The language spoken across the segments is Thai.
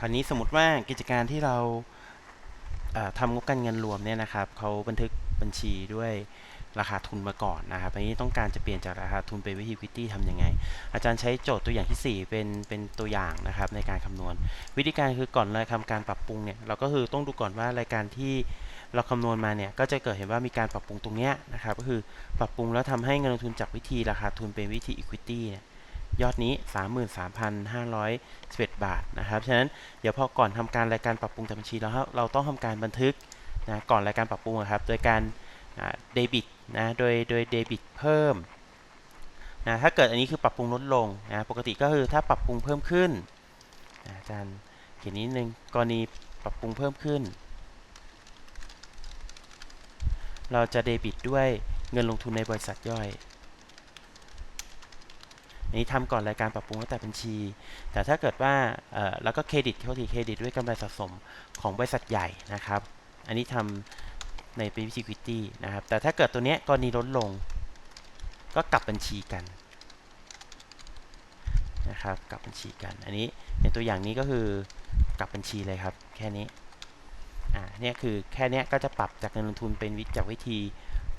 คราวนี้สมมติว่ากิจการที่เราทำงบการเงินรวมเนี่ยนะครับเขาบันทึกบัญชีด้วยราคาทุนมาก่อนนะครับอันนี้ต้องการจะเปลี่ยนจากราคาทุนเป็นวิธีควิตี้ทำยังไง อาจารย์ใช้โจทย์ตัวอย่างที่ 4 เป็นเป็นตัวอย่างนะครับในการคำนวณ วิธีการคือก่อนเราทำการปรับปรุงเนี่ยเราก็คือต้องดูก่อนว่ารายการที่เราคำนวณมาเนี่ยก็จะเกิดเห็นว่ามีการปรับปรุงตรงเนี้ยนะครับก็คือปรับปรุงแล้วทำให้เงินลงทุนจากวิธีราคาทุนเป็นวิธี equity เนี่ย ยอดนี้ 33,511 บาทนะครับฉะนั้นเดี๋ยวพอก่อนทำการรายการปรับปรุงจากบัญชีแล้วเราต้องทำการบันทึกนะก่อนรายการปรับปรุงอะครับโดยการเดบิตนะโดยโดยเดบิตเพิ่มนะถ้าเกิดอันนี้คือปรับปรุงลดลงนะปกติก็คือถ้าปรับปรุงเพิ่มขึ้นนะอาจารย์เขียนนิดนึงกรณีปรับปรุงเพิ่มขึ้น เราจะเดบิตด้วยเงินลงทุนในบริษัทย่อย อันนี้ทำก่อนรายการปรับปรุงตั้งแต่บัญชี แต่ถ้าเกิดว่าเอ่อแล้วก็เครดิตเขาที่เครดิตด้วยกำไรสะสมของบริษัทใหญ่นะครับ อันนี้ทำในเป็นวิธีควิตี้นะครับ แต่ถ้าเกิดตัวเนี้ยกรณีลดลง ก็กลับบัญชีกันนะครับกลับบัญชีกัน อันนี้ในตัวอย่างนี้ก็คือกลับบัญชีเลยครับ แค่นี้อ่าเนี่ยคือแค่นี้ก็จะปรับจากเงินลงทุนเป็นวิจากวิธี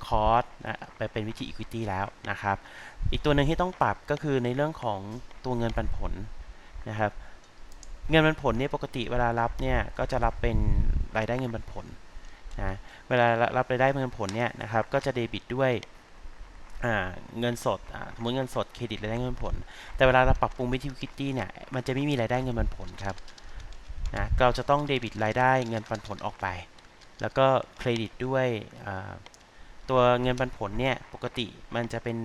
คอสนะไปเป็นวิธี equity แล้วนะครับ อีกตัวหนึ่งที่ต้องปรับก็คือในเรื่องของตัวเงินปันผลนะครับเงินปันผลเนี่ยปกติเวลารับเนี่ยก็จะรับเป็นรายได้เงินปันผลนะเวลารับรายได้เงินผลเนี่ยนะครับก็จะเดบิตด้วยเงินสดสมมติเงินสดเครดิตรายได้เงินผล แต่เวลาเราปรับปรุงวิธี equity เนี่ยมันจะไม่มีรายได้เงินปันผลครับนะเราจะต้องเดบิตรายได้เงินปันผลออกไป แล้วก็เครดิตด้วย ตัวเงินปันผลเนี่ยปกติมันจะเป็น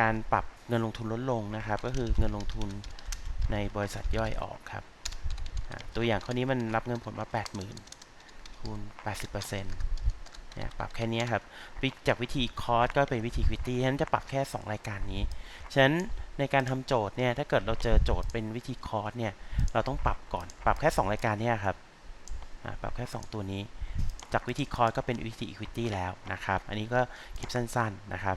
การปรับเงินลงทุนลดลงนะครับ ก็คือเงินลงทุนในบริษัทย่อยออกครับตัวอย่างข้อนี้มันรับเงินผลมา 80,000คูณ80%เนี่ยปรับแค่นี้ครับจากวิธีคอสก็เป็นวิธีควิตี้ฉะนั้นจะปรับแค่ 2 รายการนี้ ฉะนั้นในการทำโจทย์เนี่ยถ้าเกิดเราเจอโจทย์เป็นวิธีคอสเนี่ยเราต้องปรับก่อนปรับแค่ 2 รายการนี่ยครับปรับแค่ 2 ตัวนี้ จากวิธีคอยก็เป็นวิธี equity แล้วนะครับ อันนี้ก็คลิปสั้นๆนะครับ